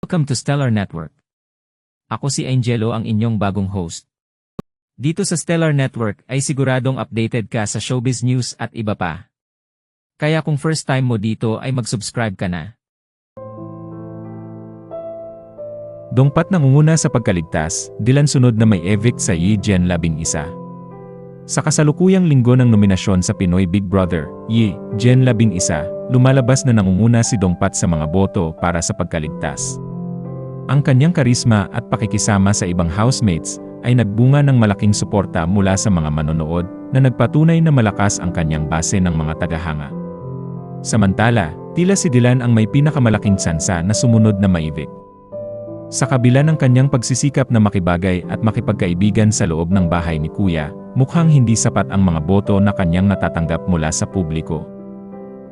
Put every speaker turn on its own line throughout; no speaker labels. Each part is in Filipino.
Welcome to Stellar Network. Ako si Angelo ang inyong bagong host. Dito sa Stellar Network ay siguradong updated ka sa showbiz news at iba pa. Kaya kung first time mo dito ay mag-subscribe ka na.
Dongpat nangunguna sa pagkaligtas, dilan sunod na may evict sa Yi Gen 11. Sa kasalukuyang linggo ng nominasyon sa Pinoy Big Brother, Yi Gen 11, lumalabas na nangunguna si Dongpat sa mga boto para sa pagkaligtas. Ang kanyang karisma at pakikisama sa ibang housemates ay nagbunga ng malaking suporta mula sa mga manonood na nagpatunay na malakas ang kanyang base ng mga tagahanga. Samantala, tila si Dylan ang may pinakamalaking tsansa na sumunod na maivik. Sa kabila ng kanyang pagsisikap na makibagay at makipagkaibigan sa loob ng bahay ni Kuya, mukhang hindi sapat ang mga boto na kanyang natatanggap mula sa publiko.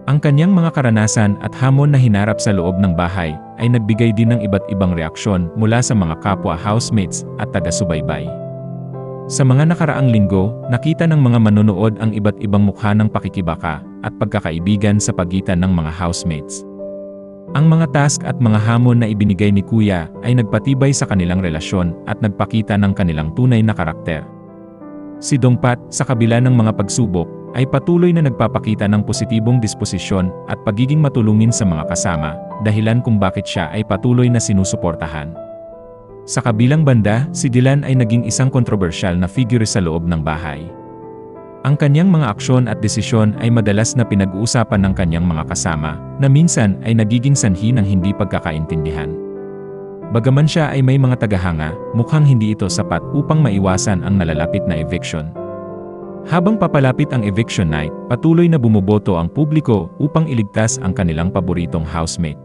Ang kanyang mga karanasan at hamon na hinarap sa loob ng bahay ay nagbigay din ng iba't ibang reaksyon mula sa mga kapwa housemates at taga-subaybay. Sa mga nakaraang linggo, nakita ng mga manonood ang iba't ibang mukha ng pakikibaka at pagkakaibigan sa pagitan ng mga housemates. Ang mga task at mga hamon na ibinigay ni Kuya ay nagpatibay sa kanilang relasyon at nagpakita ng kanilang tunay na karakter. Si Dongpat, sa kabila ng mga pagsubok, ay patuloy na nagpapakita ng positibong disposisyon at pagiging matulungin sa mga kasama, dahilan kung bakit siya ay patuloy na sinusuportahan. Sa kabilang banda, si Dylan ay naging isang kontrobersyal na figure sa loob ng bahay. Ang kanyang mga aksyon at desisyon ay madalas na pinag-uusapan ng kanyang mga kasama, na minsan ay nagiging sanhi ng hindi pagkakaintindihan. Bagaman siya ay may mga tagahanga, mukhang hindi ito sapat upang maiwasan ang nalalapit na eviction. Habang papalapit ang eviction night, patuloy na bumuboto ang publiko upang iligtas ang kanilang paboritong housemate.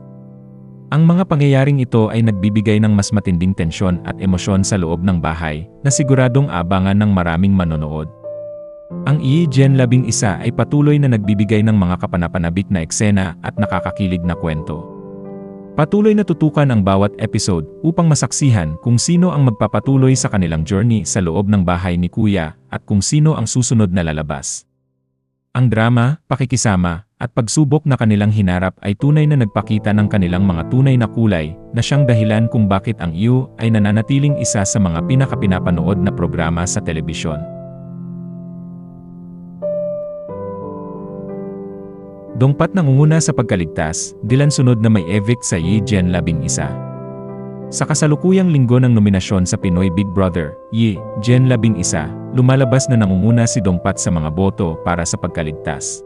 Ang mga pangyayaring ito ay nagbibigay ng mas matinding tensyon at emosyon sa loob ng bahay, na siguradong abangan ng maraming manonood. Ang Yi Gen 11 ay patuloy na nagbibigay ng mga kapanapanabik na eksena at nakakakilig na kwento. Patuloy na tutukan ang bawat episode upang masaksihan kung sino ang magpapatuloy sa kanilang journey sa loob ng bahay ni Kuya at kung sino ang susunod na lalabas. Ang drama, pakikisama, at pagsubok na kanilang hinarap ay tunay na nagpakita ng kanilang mga tunay na kulay na siyang dahilan kung bakit ang You ay nananatiling isa sa mga pinakapinapanood na programa sa telebisyon. Dongpat nangunguna sa pagkaligtas, dilan sunod na may evict sa Yi Gen 11. Sa kasalukuyang linggo ng nominasyon sa Pinoy Big Brother, Yi Gen 11, lumalabas na nangunguna si Dongpat sa mga boto para sa pagkaligtas.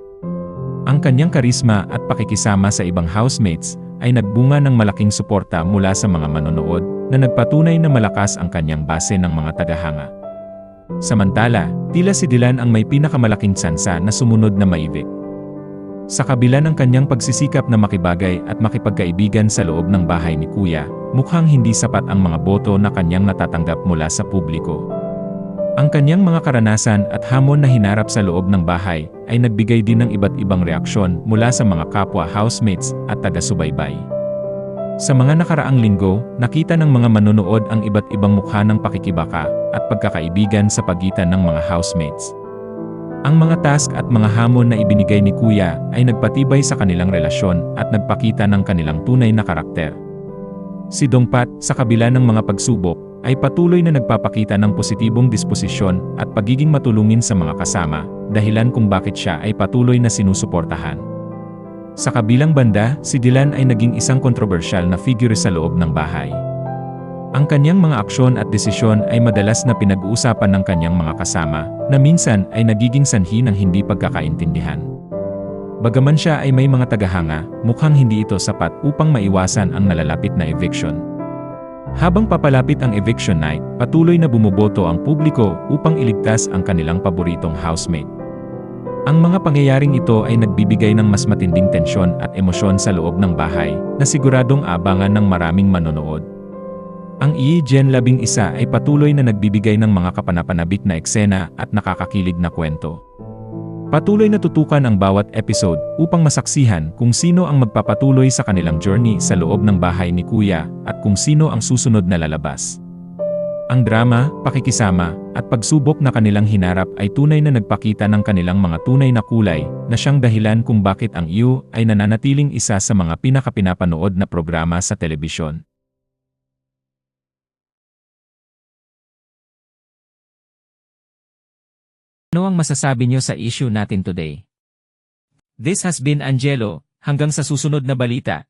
Ang kanyang karisma at pakikisama sa ibang housemates ay nagbunga ng malaking suporta mula sa mga manonood na nagpatunay na malakas ang kanyang base ng mga tagahanga. Samantala, tila si Dylan ang may pinakamalaking tsansa na sumunod na maivik. Sa kabila ng kanyang pagsisikap na makibagay at makipagkaibigan sa loob ng bahay ni Kuya, mukhang hindi sapat ang mga boto na kanyang natatanggap mula sa publiko. Ang kanyang mga karanasan at hamon na hinarap sa loob ng bahay ay nagbigay din ng iba't ibang reaksyon mula sa mga kapwa housemates at taga-subaybay. Sa mga nakaraang linggo, nakita ng mga manonood ang iba't ibang mukha ng pakikibaka at pagkakaibigan sa pagitan ng mga housemates. Ang mga task at mga hamon na ibinigay ni Kuya ay nagpatibay sa kanilang relasyon at nagpakita ng kanilang tunay na karakter. Si Dongpat, sa kabila ng mga pagsubok, ay patuloy na nagpapakita ng positibong disposisyon at pagiging matulungin sa mga kasama, dahilan kung bakit siya ay patuloy na sinusuportahan. Sa kabilang banda, si Dylan ay naging isang kontrobersyal na figure sa loob ng bahay. Ang kanyang mga aksyon at desisyon ay madalas na pinag-uusapan ng kanyang mga kasama, na minsan ay nagiging sanhi ng hindi pagkakaintindihan. Bagaman siya ay may mga tagahanga, mukhang hindi ito sapat upang maiwasan ang nalalapit na eviction. Habang papalapit ang eviction night, patuloy na bumuboto ang publiko upang iligtas ang kanilang paboritong housemate. Ang mga pangyayaring ito ay nagbibigay ng mas matinding tensyon at emosyon sa loob ng bahay, na siguradong abangan ng maraming manonood. Ang Yi Gen 11 ay patuloy na nagbibigay ng mga kapanapanabik na eksena at nakakakilig na kwento. Patuloy na tutukan ang bawat episode upang masaksihan kung sino ang magpapatuloy sa kanilang journey sa loob ng bahay ni Kuya at kung sino ang susunod na lalabas. Ang drama, pakikisama, at pagsubok na kanilang hinarap ay tunay na nagpakita ng kanilang mga tunay na kulay na siyang dahilan kung bakit ang You ay nananatiling isa sa mga pinakapinapanood na programa sa telebisyon.
Ano ang masasabi nyo sa issue natin today? This has been Angelo, hanggang sa susunod na balita,